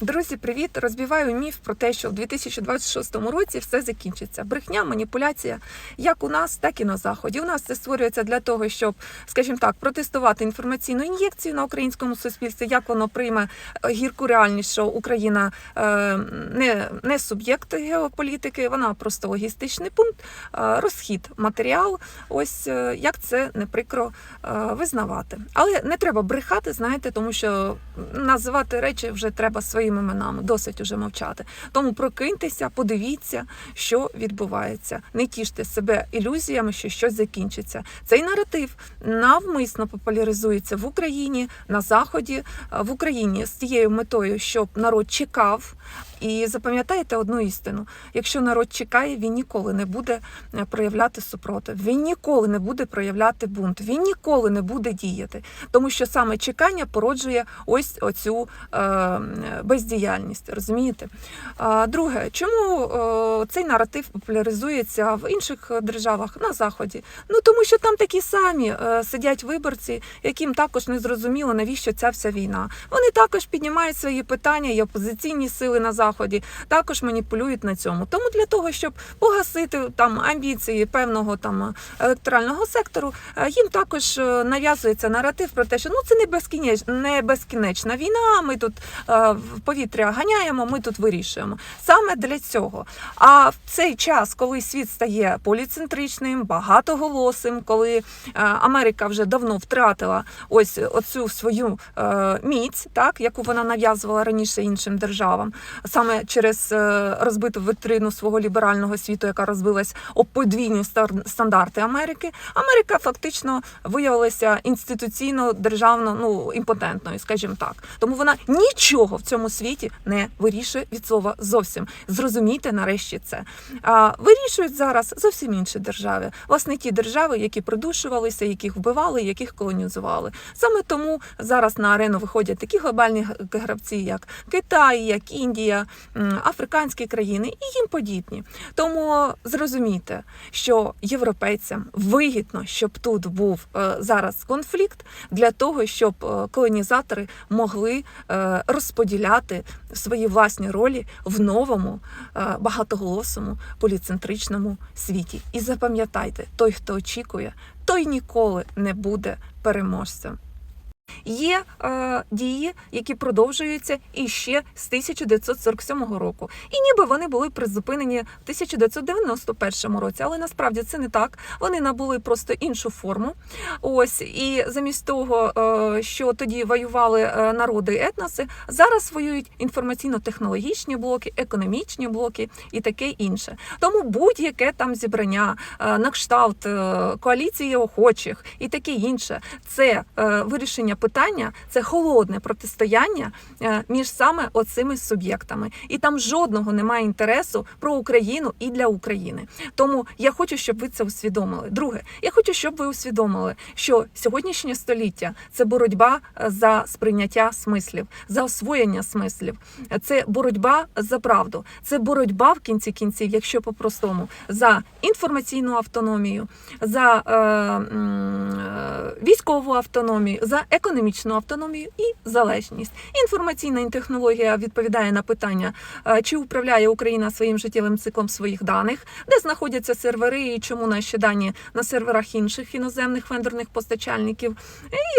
Друзі, привіт! Розбиваю міф про те, що в 2026 році все закінчиться. Брехня, маніпуляція, як у нас, так і на заході. У нас це створюється для того, щоб, скажімо так, протестувати інформаційну ін'єкцію на українському суспільстві, як воно прийме е, гірку реальність, що Україна е, не, не суб'єкт геополітики, вона просто логістичний пункт, е, розхід матеріал. Ось як це не прикро визнавати. Але не треба брехати, знаєте, тому що називати речі вже треба своїми іменами, досить уже мовчати. Тому прокиньтеся, подивіться, що відбувається. Не тіште себе ілюзіями, що щось закінчиться. Цей наратив навмисно популяризується в Україні на заході, в Україні з тією метою, щоб народ чекав. І запам'ятайте одну істину: якщо народ чекає, він ніколи не буде е, проявляти супротив, він ніколи не буде проявляти бунт, він ніколи не буде діяти, тому що саме чекання породжує ось оцю е, бездіяльність. Розумієте? А, друге, чому е, цей наратив популяризується в інших державах на заході? Ну тому що там такі самі е, сидять виборці, яким також не зрозуміло, навіщо ця вся війна. Вони також піднімають свої питання, і опозиційні сили на заході також маніпулюють на цьому. Тому для того, щоб погасити там амбіції певного там електорального сектору, е, їм також е, нав'язується наратив про те, що ну це не безкінеч, не безкінечна війна. Ми тут е, в повітря ганяємо, ми тут вирішуємо. Саме для цього. А в цей час, коли світ стає поліцентричним, багатоголосим, коли е, Америка вже давно втратила ось оцю свою е, міць, так яку вона нав'язувала раніше іншим державам, саме через е, розбиту витрину свого ліберального світу, яка розбилась об подвійні стандарти Америки, Америка фактично виявилася інституційно державно ну імпотентною, скажімо так. Тому вона нічого в цьому світі не вирішує від слова зовсім. Зрозумійте нарешті це. А вирішують зараз зовсім інші держави. Власне, ті держави, які придушувалися, яких вбивали, яких колонізували. Саме тому зараз на арену виходять такі глобальні гравці, як Китай, як Індія, африканські країни і їм подібні. Тому зрозумійте, що європейцям вигідно, щоб тут був е, зараз конфлікт для того, щоб е, колонізатори могли е, розподіляти свої власні ролі в новому багатоголосому поліцентричному світі. І запам'ятайте, той, хто очікує, той ніколи не буде переможцем. Є е, дії, які продовжуються іще з 1947 року, і ніби вони були призупинені в 1991 році, але насправді це не так. Вони набули просто іншу форму. Ось і замість того, е, що тоді воювали е, народи і етноси, зараз воюють інформаційно-технологічні блоки, економічні блоки і таке інше. Тому будь-яке там зібрання е, на кшталт е, коаліції охочих і таке інше, це е, вирішення питання, це холодне протистояння е, між саме оцими суб'єктами. І там жодного немає інтересу про Україну і для України. Тому я хочу, щоб ви це усвідомили. Друге, я хочу, щоб ви усвідомили, що сьогоднішнє століття це боротьба е, за сприйняття смислів, за освоєння смислів, це боротьба за правду, це боротьба в кінці кінців, якщо по-простому, за інформаційну автономію, за е, е, військову автономію, за економічну автономію і залежність. Інформаційна технологія відповідає на питання, е, чи управляє Україна своїм життєвим циклом своїх даних, де знаходяться сервери і чому наші дані на серверах інших іноземних вендорних постачальників,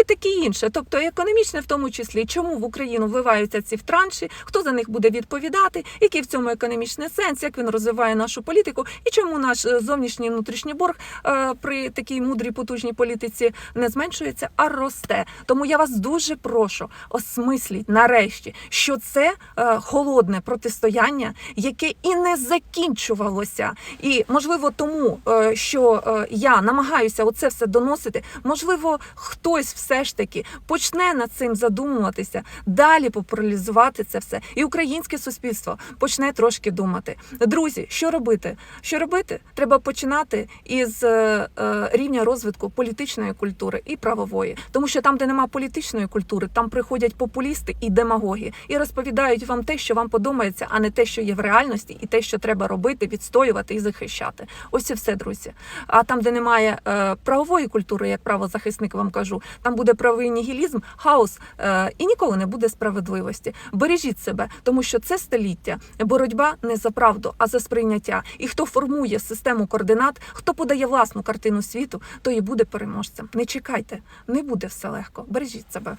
і таке інше. Тобто економічне в тому числі, чому в Україну вливаються ці втранші, хто за них буде відповідати, який в цьому економічний сенс, як він розвиває нашу політику, і чому наш е, зовнішній внутрішній борг е, при такій мудрій потужній політиці не зменшується, а росте. Тому я вас дуже прошу осмисліть нарешті, що це е, холодне протистояння, яке і не закінчувалося. І можливо, тому е, що е, я намагаюся оце все доносити, можливо, хтось все ж таки почне над цим задумуватися, далі популяризувати це все, і українське суспільство почне трошки думати. Друзі, що робити? Що робити? Треба починати із рівня розвитку політичної культури і правової, тому що там, де нема політичної культури, там приходять популісти і демагоги і розповідають вам те, що вам подобається, а не те, що є в реальності, і те, що треба робити, відстоювати і захищати. Ось і все, друзі. А там, де немає е, правової культури, як правозахисник вам кажу, там буде правовий нігілізм, хаос е, і ніколи не буде справедливості. Бережіть себе, тому що це століття боротьба не за правду, а за сприйняття. І хто формує систему координат, хто подає власну картину світу, той і буде переможцем. Не чекайте, не буде все легко. Бережіть себе.